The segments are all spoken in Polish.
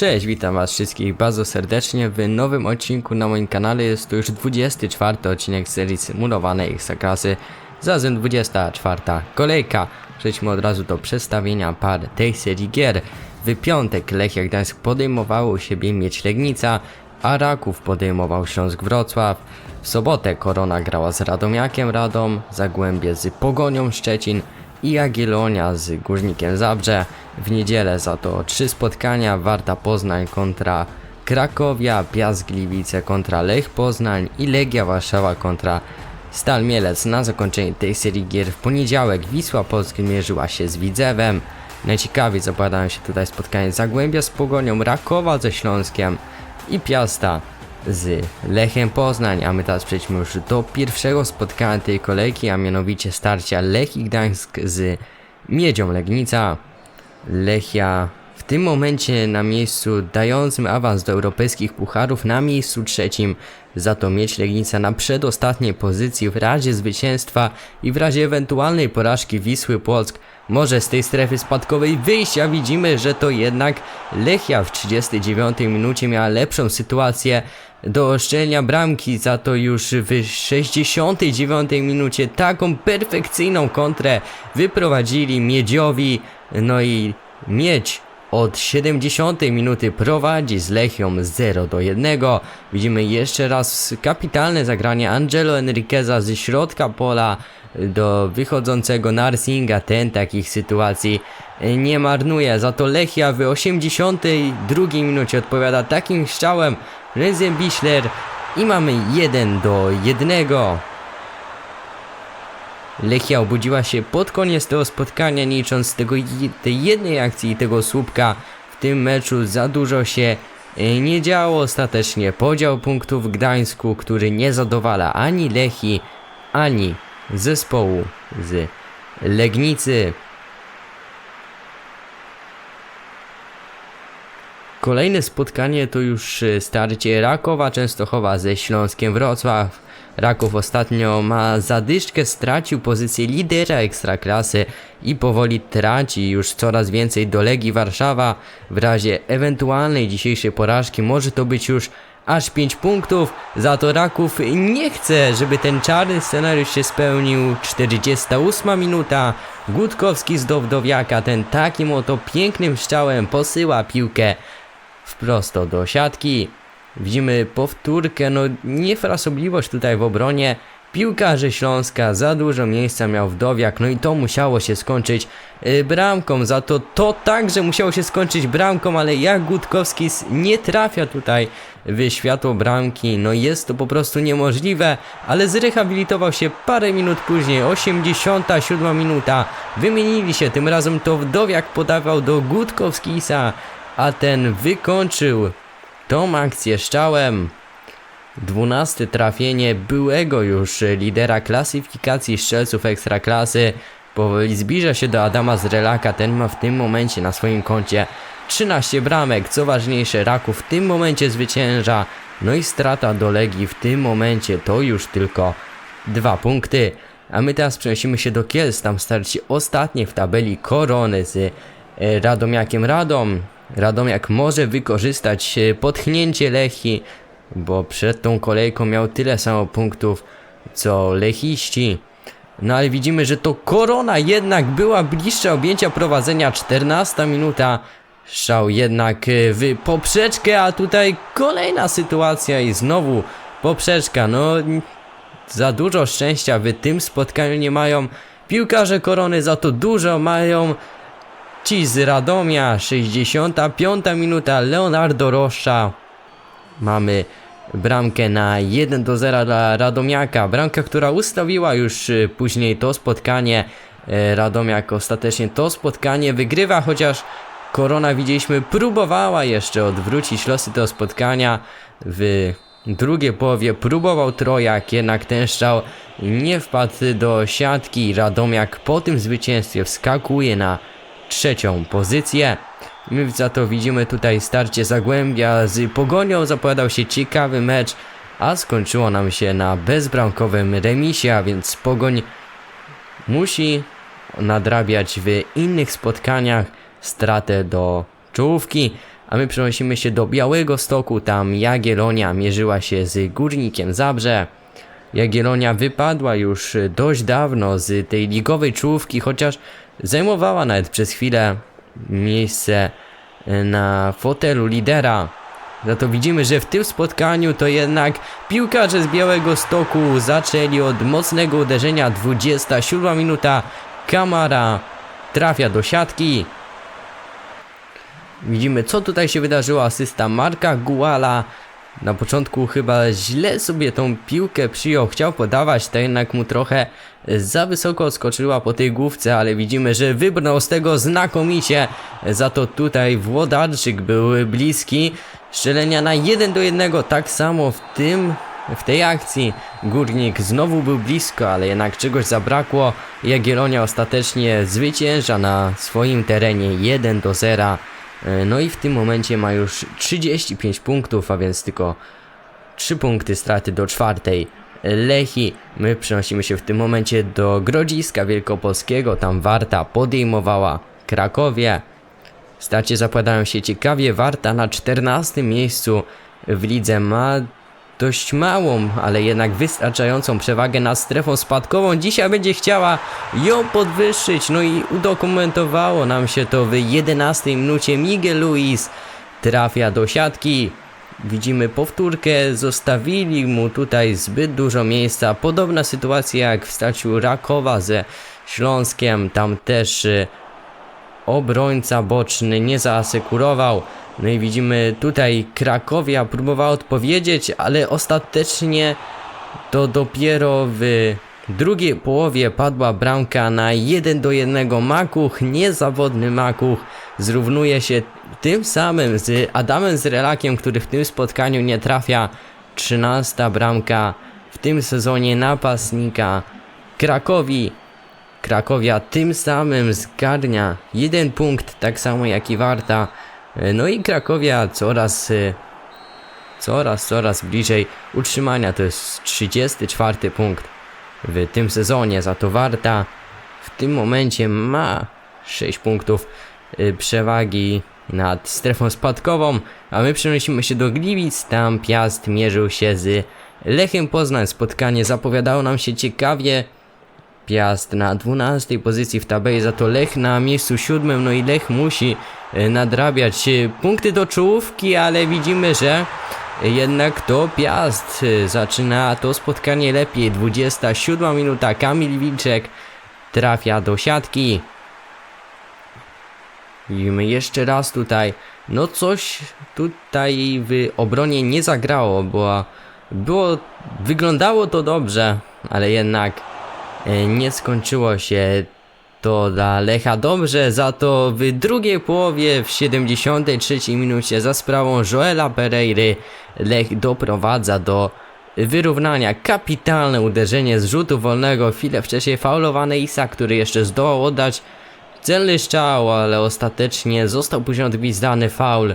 Cześć, witam was wszystkich bardzo serdecznie w nowym odcinku na moim kanale. Jest to już 24 odcinek serii symulowanej Ekstraklasy. Zarazem 24 kolejka. Przejdźmy od razu do przedstawienia par tej serii gier. W piątek Lechia Gdańsk podejmowało siebie Mieć Legnica, a Raków podejmował Śląsk Wrocław. W sobotę Korona grała z Radomiakiem Radom, Zagłębie z Pogonią Szczecin i Jagiellonia z Górnikiem Zabrze. W niedzielę za to trzy spotkania Warta Poznań kontra Krakowia, Piast Gliwice kontra Lech Poznań i Legia Warszawa kontra Stal Mielec. Na zakończenie tej serii gier w poniedziałek Wisła Polska mierzyła się z Widzewem. Najciekawiej zapowiadają się tutaj spotkania Zagłębia z Pogonią, Rakowa ze Śląskiem i Piasta z Lechem Poznań, a my teraz przejdźmy już do pierwszego spotkania tej kolejki, a mianowicie starcia Lech i Gdańsk z Miedzią Legnica. Lechia w tym momencie na miejscu dającym awans do europejskich pucharów na miejscu trzecim, za to mieć Legnica na przedostatniej pozycji w razie zwycięstwa i w razie ewentualnej porażki Wisły Płock może z tej strefy spadkowej wyjść, a widzimy, że to jednak Lechia w 39 minucie miała lepszą sytuację do oszczelnia bramki, za to już w 69 minucie taką perfekcyjną kontrę wyprowadzili Miedziowi, no i Miedź od 70 minuty prowadzi z Lechią 0 do 1. Widzimy jeszcze raz kapitalne zagranie Angelo Enriqueza ze środka pola do wychodzącego Narsinga. Ten takich sytuacji nie marnuje. Za to Lechia w 82 minucie odpowiada takim strzałem Rezem Bischler i mamy 1 do 1. Lechia obudziła się pod koniec tego spotkania, licząc z tego, tej jednej akcji i tego słupka. W tym meczu za dużo się e, nie działo. Ostatecznie podział punktów w Gdańsku, który nie zadowala ani Lechi, ani zespołu z Legnicy. Kolejne spotkanie to już e, starcie Rakowa Częstochowa ze Śląskiem Wrocław. Raków ostatnio ma zadyszkę, stracił pozycję lidera ekstraklasy i powoli traci już coraz więcej do Legii Warszawa. W razie ewentualnej dzisiejszej porażki może to być już aż 5 punktów. Za to Raków nie chce, żeby ten czarny scenariusz się spełnił. 48 minuta. Gutkowski z Dowdowiaka, ten takim oto pięknym strzałem posyła piłkę wprost do siatki. Widzimy powtórkę, no niefrasobliwość tutaj w obronie. Piłkarze Śląska za dużo miejsca miał Wdowiak, no i to musiało się skończyć y, bramką. Za to to także musiało się skończyć bramką, ale jak Gutkowski nie trafia tutaj w światło bramki, no jest to po prostu niemożliwe, ale zrehabilitował się parę minut później, 87 minuta. Wymienili się, tym razem to Wdowiak podawał do Gutkowskisa, a ten wykończył tą akcję strzałem. Dwunaste trafienie byłego już lidera klasyfikacji strzelców ekstraklasy. Powoli zbliża się do Adama Zrelaka, ten ma w tym momencie na swoim koncie 13 bramek, co ważniejsze Raków w tym momencie zwycięża. No i strata do Legii w tym momencie to już tylko dwa punkty. A my teraz przenosimy się do Kielc, tam starcie ostatnie w tabeli Korony z e, Radomiakiem Radom. Radomiak może wykorzystać e, potchnięcie Lechi, bo przed tą kolejką miał tyle samo punktów co Lechiści. No ale widzimy, że to Korona jednak była bliższa objęcia prowadzenia 14 minuta. Strzał jednak e, w poprzeczkę, a tutaj kolejna sytuacja i znowu poprzeczka. No za dużo szczęścia w tym spotkaniu nie mają. Piłkarze Korony za to dużo mają. Ci z Radomia, 65 minuta, Leonardo Rocha. Mamy bramkę na 1 do 0 dla Radomiaka. Bramka, która ustawiła już y, później to spotkanie. E, Radomiak ostatecznie to spotkanie wygrywa, chociaż Korona widzieliśmy próbowała jeszcze odwrócić losy tego spotkania w drugiej połowie próbował Trojak, jednak ten strzał nie wpadł do siatki. Radomiak po tym zwycięstwie wskakuje na trzecią pozycję. My za to widzimy tutaj starcie Zagłębia z Pogonią, zapowiadał się ciekawy mecz, a skończyło nam się na bezbramkowym remisie, a więc Pogoń musi nadrabiać w innych spotkaniach stratę do czołówki, A my przenosimy się do Białego Stoku, tam Jagiellonia mierzyła się z Górnikiem Zabrze. Jagiellonia wypadła już dość dawno z tej ligowej czołówki, chociaż zajmowała nawet przez chwilę miejsce na fotelu lidera. Za to widzimy, że w tym spotkaniu to jednak piłkarze z Białego Stoku zaczęli od mocnego uderzenia. 27 minuta. Kamara trafia do siatki. Widzimy co tutaj się wydarzyło. Asysta Marka Guala. Na początku chyba źle sobie tą piłkę przyjął, chciał podawać, to jednak mu trochę za wysoko odskoczyła po tej główce, ale widzimy, że wybrnął z tego znakomicie. Za to tutaj Włodarczyk był bliski. Strzelenia na 1 do 1, tak samo w tym, w tej akcji. Górnik znowu był blisko, ale jednak czegoś zabrakło. Jagiellonia ostatecznie zwycięża na swoim terenie 1 do 0. E, No i w tym momencie ma już 35 punktów, a więc tylko 3 punkty straty do czwartej. Lechi, my przenosimy się w tym momencie do Grodziska Wielkopolskiego, tam Warta podejmowała Krakowie. Starcie zapowiadają się ciekawie, Warta na 14 miejscu w lidze ma dość małą, ale jednak wystarczającą przewagę nad strefą spadkową. Dzisiaj będzie chciała ją podwyższyć, no i udokumentowało nam się to w 11 minucie. Miguel Luis trafia do siatki. Widzimy powtórkę, zostawili mu tutaj zbyt dużo miejsca. Podobna sytuacja jak w starciu Rakowa ze Śląskiem, tam też y, obrońca boczny nie zaasekurował. No i widzimy tutaj Krakowia próbowała odpowiedzieć, ale ostatecznie to dopiero w drugiej połowie padła bramka na 1 do 1 Makuch, niezawodny Makuch zrównuje się tym samym z Adamem Zrelakiem, który w tym spotkaniu nie trafia. 13 bramka w tym sezonie napastnika Krakowi Krakowia tym samym zgarnia jeden punkt, tak samo jak i Warta. E, No i Krakowia coraz, e, coraz, coraz bliżej utrzymania. To jest 34 punkt w tym sezonie. Za to Warta w tym momencie ma 6 punktów e, przewagi nad strefą spadkową, a my przenosimy się do Gliwic. Tam Piast mierzył się z Lechem Poznań. Spotkanie zapowiadało nam się ciekawie. Piast na 12 pozycji w tabeli, za to Lech na miejscu siódmym, no i Lech musi e, nadrabiać e, punkty do czołówki, ale widzimy, że jednak to Piast e, zaczyna to spotkanie lepiej. 27 minuta, Kamil Wilczek trafia do siatki. Widzimy jeszcze raz tutaj, no coś tutaj w obronie nie zagrało, bo było, wyglądało to dobrze, ale jednak nie skończyło się to dla Lecha dobrze, za to w drugiej połowie w 73 minucie za sprawą Joela Pereiry Lech doprowadza do wyrównania. Kapitalne uderzenie z rzutu wolnego, chwilę wcześniej faulowany Isa, który jeszcze zdołał oddać celny strzał, ale ostatecznie został później odgwizdany faul.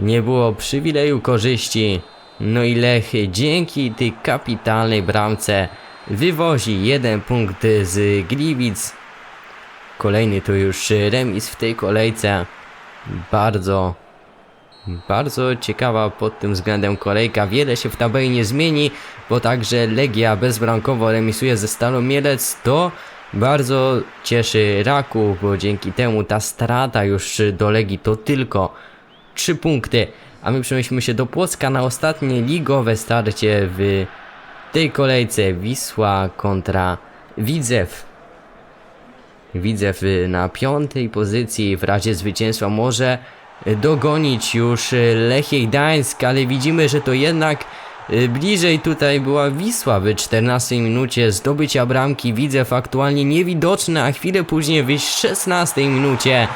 Nie było przywileju korzyści. No i Lech dzięki tej kapitalnej bramce wywozi jeden punkt z Gliwic. Kolejny to już remis w tej kolejce. Bardzo, bardzo ciekawa pod tym względem kolejka. Wiele się w tabeli nie zmieni, bo także Legia bezbramkowo remisuje ze Stalą Mielec. To bardzo cieszy Raków, bo dzięki temu ta strata już do Legii to tylko 3 punkty. A my przenosimy się do Płocka na ostatnie ligowe starcie w tej kolejce Wisła kontra Widzew. Widzew y, na piątej pozycji w razie zwycięstwa może dogonić już y, Lechie Gdańsk, ale widzimy, że to jednak y, bliżej tutaj była Wisła w 14 minucie zdobycia bramki. Widzew aktualnie niewidoczny, a chwilę później w 16 minucie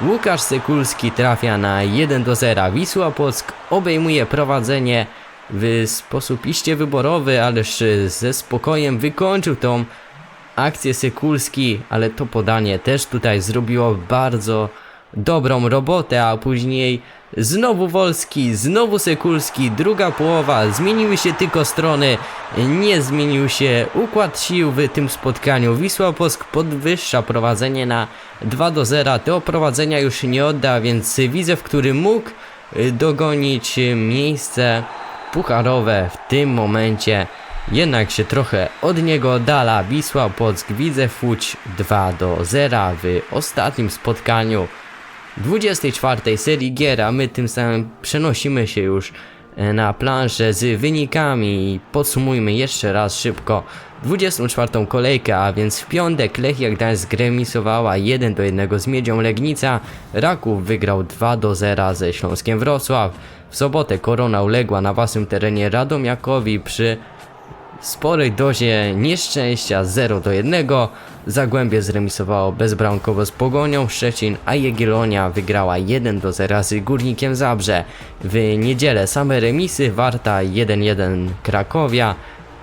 Łukasz Sekulski trafia na 1 do 0. Wisła Płock obejmuje prowadzenie w sposób iście wyborowy, ależ ze spokojem wykończył tą akcję Sekulski, ale to podanie też tutaj zrobiło bardzo dobrą robotę, a później Znowu Wolski, znowu Sekulski, druga połowa, zmieniły się tylko strony, nie zmienił się układ sił w tym spotkaniu. Wisła Płock podwyższa prowadzenie na 2 do 0, tego prowadzenia już nie odda, więc widzę, w którym mógł y, dogonić y, miejsce pucharowe w tym momencie. Jednak się trochę od niego oddala Wisła Płock, widzę Fuć 2 do 0 w ostatnim spotkaniu 24 serii gier, a my tym samym przenosimy się już na planszę z wynikami. Podsumujmy jeszcze raz szybko. 24 kolejkę, a więc w piątek Lechia Gdańsk remisowała 1 do 1 z Miedzią Legnica, Raków wygrał 2 do 0 ze Śląskiem Wrocław, w sobotę Korona uległa na własnym terenie Radomiakowi przy sporej dozie nieszczęścia 0 do 1. Zagłębie zremisowało bezbramkowo z Pogonią Szczecin, a Jagiellonia wygrała 1 do 0 z Górnikiem Zabrze. W niedzielę same remisy Warta 1-1 Krakowia.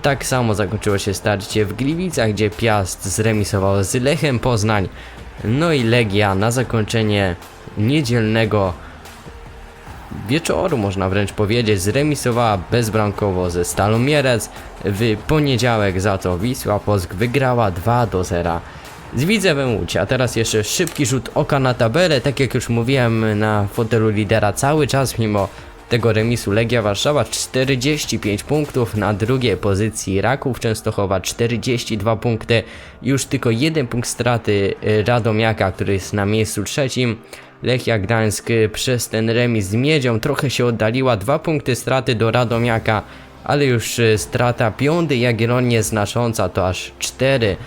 Tak samo zakończyło się starcie w Gliwicach, gdzie Piast zremisował z Lechem Poznań. No i Legia na zakończenie niedzielnego wieczoru, można wręcz powiedzieć, zremisowała bezbramkowo ze Stalą Mielec. W poniedziałek za to Wisła Płock wygrała 2 do 0 z Widzewem Łódź. A teraz jeszcze szybki rzut oka na tabelę. Tak jak już mówiłem, na fotelu lidera cały czas mimo tego remisu Legia Warszawa 45 punktów, na drugiej pozycji Raków Częstochowa 42 punkty, już tylko jeden punkt straty Radomiaka, który jest na miejscu trzecim. Lechia Gdańsk przez ten remis z Miedzią trochę się oddaliła, dwa punkty straty do Radomiaka, ale już y, strata piąty Jagiellonie znacząca, to aż 4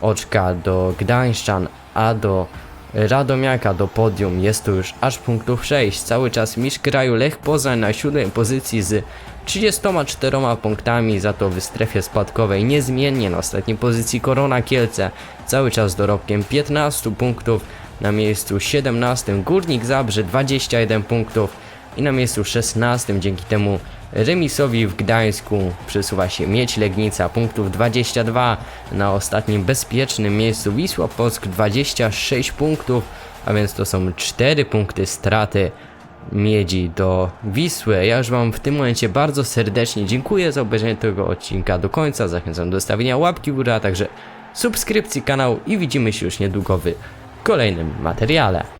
oczka do Gdańszczan, a do Radomiaka do podium jest to już aż punktów 6. Cały czas mistrz kraju Lech Poznań na siódmej pozycji z 34 punktami, za to w strefie spadkowej niezmiennie na ostatniej pozycji Korona Kielce, cały czas dorobkiem 15 punktów, na miejscu 17 Górnik Zabrze 21 punktów i na miejscu 16 dzięki temu remisowi w Gdańsku przesuwa się Miedź Legnica punktów 22 na ostatnim bezpiecznym miejscu Wisła Płock 26 punktów a więc to są 4 punkty straty Miedzi do Wisły. Ja już Wam w tym momencie bardzo serdecznie dziękuję za obejrzenie tego odcinka do końca. Zachęcam do stawienia łapki w górę, a także subskrypcji kanału i widzimy się już niedługo w kolejnym materiale.